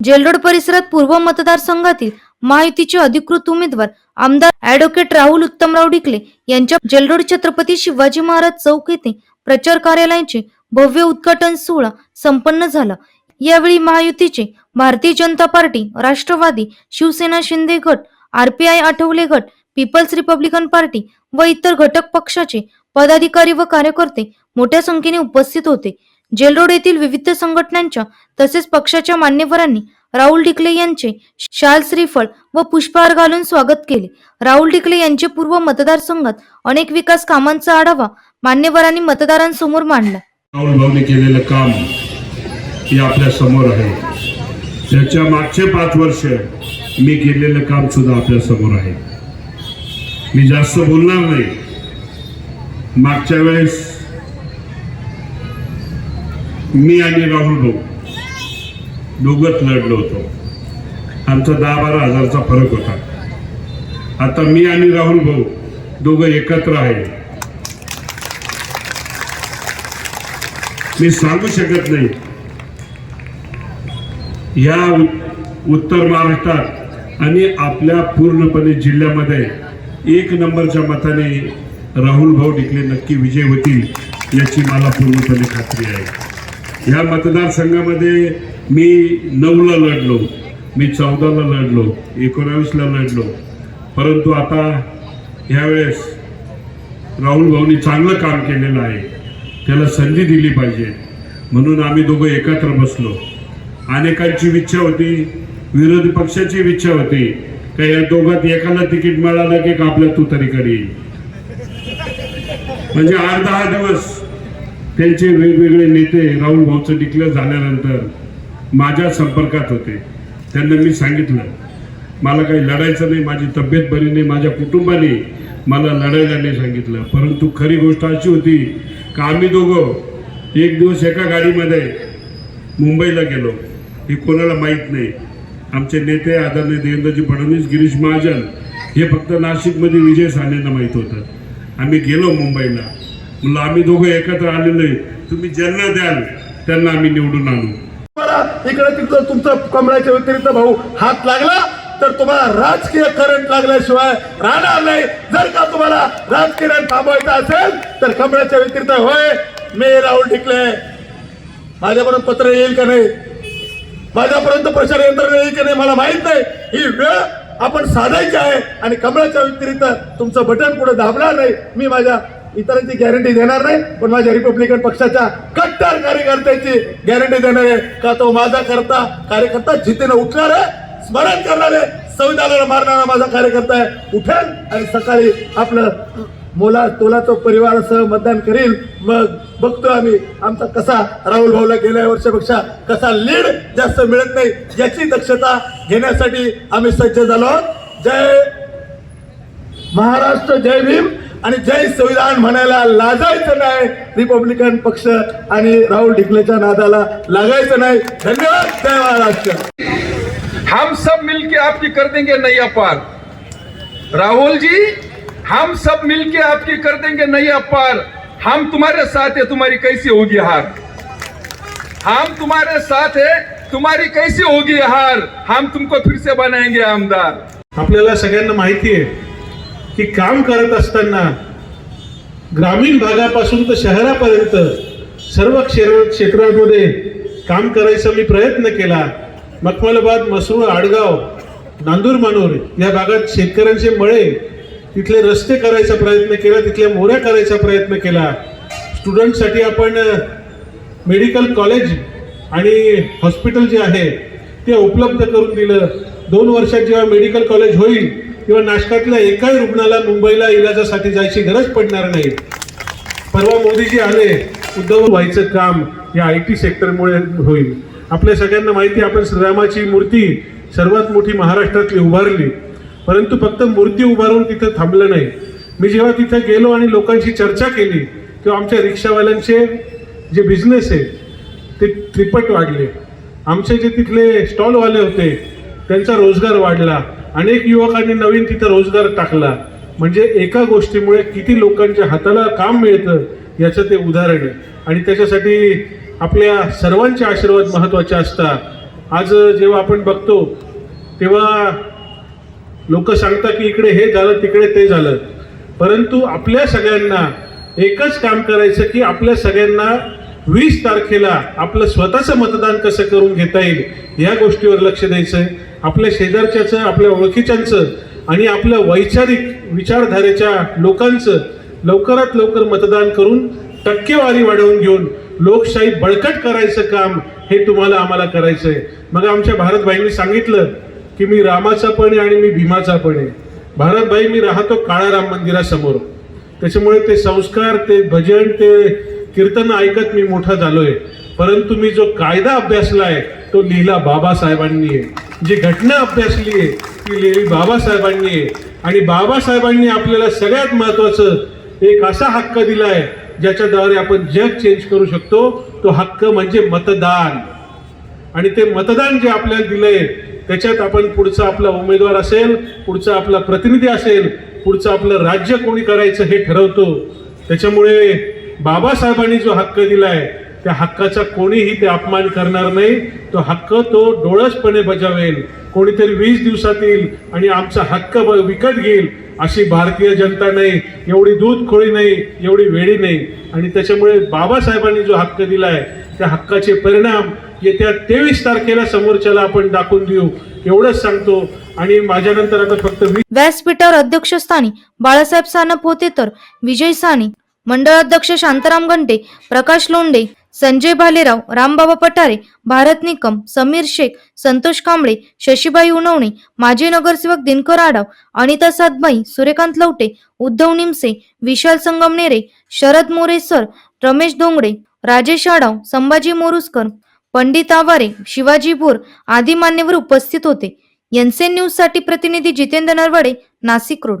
Jail Road परिसरात पूर्व मतदारसंघातील महायुतीचे अधिकृत उमेदवार आमदार ऍडव्होकेट राहुल उत्तमराव डिकले यांच्या जेलरोड छत्रपती शिवाजी महाराज चौक येथे प्रचार कार्यालयाचे भव्य उद्घाटन सोहळा संपन्न झाला. यावेळी महायुतीचे भारतीय जनता पार्टी राष्ट्रवादी शिवसेना शिंदे गट आरपीआय आठवले गट पीपल्स रिपब्लिकन पार्टी व इतर घटक पक्षाचे पदाधिकारी व कार्यकर्ते मोठ्या संख्येने उपस्थित होते. जेलरोड येथील विविध संघटनांच्या तसेच पक्षाच्या मान्यवरांनी राहुल डिकले यांचे शाल श्रीफळ व पुष्पहार घालून स्वागत केले. राहुल डिकले यांचे पूर्व मतदारसंघात अनेक विकास कामांचा आढावा मान्यवरांनी मतदारांसमोर मांडला. राहुल भाऊने केलेलं काम हे आपल्यासमोर आहे. त्याच्या मागचे पाच वर्ष मी केलेलं काम सुद्धा आपल्यासमोर आहे. मी जास्त बोलणार नाही. मागच्या वेळेस मी आणि राहुल भाऊ दोघंच लढलो होतो. आमचा दहा बारा हजारचा फरक होता. आता मी आणि राहुल भाऊ दोघं एकत्र आहे. मी सांगू शकत नाही. या उत्तर महाराष्ट्रात आणि आपल्या पूर्णपणे जिल्ह्यामध्ये एक नंबरच्या मताने राहुल भाऊ डिकले नक्की विजय होतील याची मला पूर्णपणे खात्री आहे. या मतदारसंघामध्ये मी नऊला लढलो मी चौदाला लढलो एकोणावीसला लढलो. परंतु आता ह्यावेळेस राहुल भाऊनी चांगलं काम केलेलं आहे. त्याला संधी दिली पाहिजे. म्हणून आम्ही दोघं एकत्र बसलो. अनेकांची इच्छा होती विरोधी पक्षाची इच्छा होती का या दोघात एकाला तिकीट मिळालं की आपल्या तू तरी करी म्हणजे आठ दहा दिवस त्यांचे वेगवेगळे नेते राहुल भाऊचं डिक्लेअर झाल्यानंतर माझ्या संपर्कात होते. त्यांना मी सांगितलं मला काही लढायचं नाही माझी तब्येत बरी नाही माझ्या कुटुंबाने मला लढायला नाही सांगितलं. परंतु खरी गोष्ट अशी होती का आम्ही दोघं एक दिवस एका गाडीमध्ये मुंबईला गेलो. हे कोणाला माहीत नाही. आमचे नेते आदरणीय देवेंद्रजी फडणवीस गिरीश महाजन हे फक्त नाशिकमध्ये विजय सानेंना माहीत होतं. आम्ही गेलो मुंबईला. म्हणलं आम्ही दोघं एकत्र आलेलो आहे. तुम्ही ज्यांना द्याल त्यांना आम्ही निवडून आणू. तुम्हाला इकडे तिकडं तुमचा कमळाच्या व्यतिरिक्त भाऊ हात लागला तर तुम्हाला राजकीय करंट लागल्याशिवाय राहणार नाही. जर का तुम्हाला राजकीय थांबवायचं असेल तर कमळाच्या व्यतिरिक्त होय मी राहुल टिकले माझ्यापर्यंत पत्र येईल का नाही? माझ्यापर्यंत प्रचार यंत्रणा येईल का नाही मला माहीत नाही. ही वेळ आपण साधायची आहे आणि कमळाच्या व्यतिरिक्त तुमचं बटन पुढे दाबणार नाही. मी माझ्या इतरांची गॅरंटी देणार नाही पण माझ्या रिपब्लिकन पक्षाच्या कट्टर कार्यकर्त्याची गॅरंटी देणार आहे. का तो माझा करता कार्यकर्ता जितेनं उठणार आहे स्मरण करणार आहे संविधानाला मारणारा माझा कार्यकर्ता आहे. उठेल आणि सकाळी आपलं मोला तोला तो परिवारासह मतदान करील. मग बघतो आम्ही आमचा कसा राहुल भाऊला गेल्या वर्षापेक्षा कसा लीड जास्त मिळत नाही याची दक्षता घेण्यासाठी आम्ही सज्ज झालो आहोत. जय महाराष्ट्र जय भीम. आणि जय संविधान म्हणायला लाजायचं नाही. रिपब्लिकन पक्ष आणि राहुल ढिकलेच्या नादाला लागायचं नाही. धन्यवाद. जय महाराष्ट्र. हम सब मिलके आपकी कर देंगे नैया पार। राहुल जी हम सब मिलके आपकी कर देंगे नैया पार। हम तुम्हारे साथ है तुम्हारी कैसी होगी हार? हम तुम्हारे साथ है तुम्हारी कैसी होगी हार? हम तुमको फिर से बनाएंगे आमदार। आपल्याला सगळ्यांना माहिती आहे की काम करत असताना ग्रामीण भागापासून तर शहरापर्यंत सर्व क्षेत्र क्षेत्रांमध्ये काम करायचा मी प्रयत्न केला. मखमलाबाद मसरूळ आडगाव नांदूर मानूर या भागात शेतकऱ्यांचे मळे तिथले रस्ते करायचा प्रयत्न केला तिथल्या मोऱ्या करायचा प्रयत्न केला. स्टुडंटसाठी आपण मेडिकल कॉलेज आणि हॉस्पिटल जे आहे ते उपलब्ध करून दिलं. दोन वर्षात जेव्हा मेडिकल कॉलेज होईल किंवा नाशकातल्या एकाही रुग्णाला मुंबईला इलाजासाठी जायची गरज पडणार नाही. परवा मोदीजी आले उद्धव व्हायचं काम या आय टी सेक्टरमुळे होईल. आपल्या सगळ्यांना माहिती आपण श्रीरामाची मूर्ती सर्वात मोठी महाराष्ट्रातली उभारली. परंतु फक्त मूर्ती उभारून तिथं थांबलं नाही. मी जेव्हा तिथं गेलो आणि लोकांशी चर्चा केली तेव्हा आमच्या रिक्षावाल्यांचे जे बिझनेस आहे ते त्रिपट वाढले. आमचे जे तिथले स्टॉलवाले होते त्यांचा रोजगार वाढला. अनेक युवकांनी नवीन तिथं रोजगार टाकला. म्हणजे एका गोष्टीमुळे किती लोकांच्या हाताला काम मिळतं याचं ते उदाहरण आहे. आणि त्याच्यासाठी आपल्या सर्वांचे आशीर्वाद महत्त्वाचे असतात. आज जेव्हा आपण बघतो तेव्हा लोक सांगतात की इकडे हे झालं तिकडे ते झालं. परंतु आपल्या सगळ्यांना एकच काम करायचं की आपल्या सगळ्यांना वीस तारखेला आपलं स्वतःचं मतदान कसं करून घेता येईल या गोष्टीवर लक्ष द्यायचं आहे आपल्या शेजारच्याचं आपल्या ओळखीच्यांचं आणि आपल्या वैचारिक विचारधारेच्या लोकांचं लवकरात लवकर मतदान करून टक्केवारी वाढवून घेऊन लोकशाही बळकट करायचं काम हे तुम्हाला आम्हाला करायचं आहे मग आमच्या भारतभाईंनी सांगितलं की मी रामाचा पण आहे आणि मी भीमाचा पण आहे. भारतभाई मी राहतो काळाराम मंदिरासमोर. त्याच्यामुळे ते संस्कार ते भजन ते कीर्तन ऐकत मी मोठा झालोय. परंतु मी जो कायदा अभ्यासला आहे तो लिहिला बाबासाहेबांनी आहे. जी घटना अभ्यासली आहे ती लिहिली बाबासाहेबांनी आहे. आणि बाबासाहेबांनी आपल्याला सगळ्यात महत्वाचं एक असा हक्क दिला आहे ज्याच्याद्वारे आपण जग चेंज करू शकतो. तो हक्क म्हणजे मतदान. आणि ते मतदान जे आपल्याला दिलंय त्याच्यात आपण पुढचा आपला उमेदवार असेल पुढचा आपला प्रतिनिधी असेल पुढचं आपलं राज्य कोणी करायचं हे ठरवतो. त्याच्यामुळे बाबासाहेबांनी जो हक्क दिला आहे त्या हक्काचा कोणीही ते अपमान करणार नाही. तो हक्क तो डोळसपणे बजावेल. कोणीतरी वीस दिवसात येईल आणि आमचा हक्क ब- विकत घेईल अशी भारतीय जनता नाही. एवढी दूध खोळी नाही एवढी वेळी नाही. आणि त्याच्यामुळे बाबासाहेबांनी जो हक्क दिलाय त्या हक्काचे परिणाम येत्या तेवीस तारखेला समोरच्याला आपण दाखवून देऊ. एवढंच सांगतो. आणि माझ्यानंतर आता फक्त व्यासपीठावर अध्यक्षस्थानी बाळासाहेब सानप होते तर विजय सानी मंडळाध्यक्ष शांताराम घंटे प्रकाश लोंडे संजय भालेराव रामबाबा पठारे भारत निकम समीर शेख संतोष कांबळे शशीबाई उनवणे माजी नगरसेवक दिनकर आडाव अनिता सातबाई सूर्यकांत लवटे उद्धव निमसे विशाल संगमनेरे शरद मोरे सर रमेश डोंगरे राजेश आडाव संभाजी मोरुसकर पंडित आवारे शिवाजी भोर आदी मान्यवर उपस्थित होते. एनसेन न्यूजसाठी प्रतिनिधी जितेंद्र नरवडे नाशिक रोड.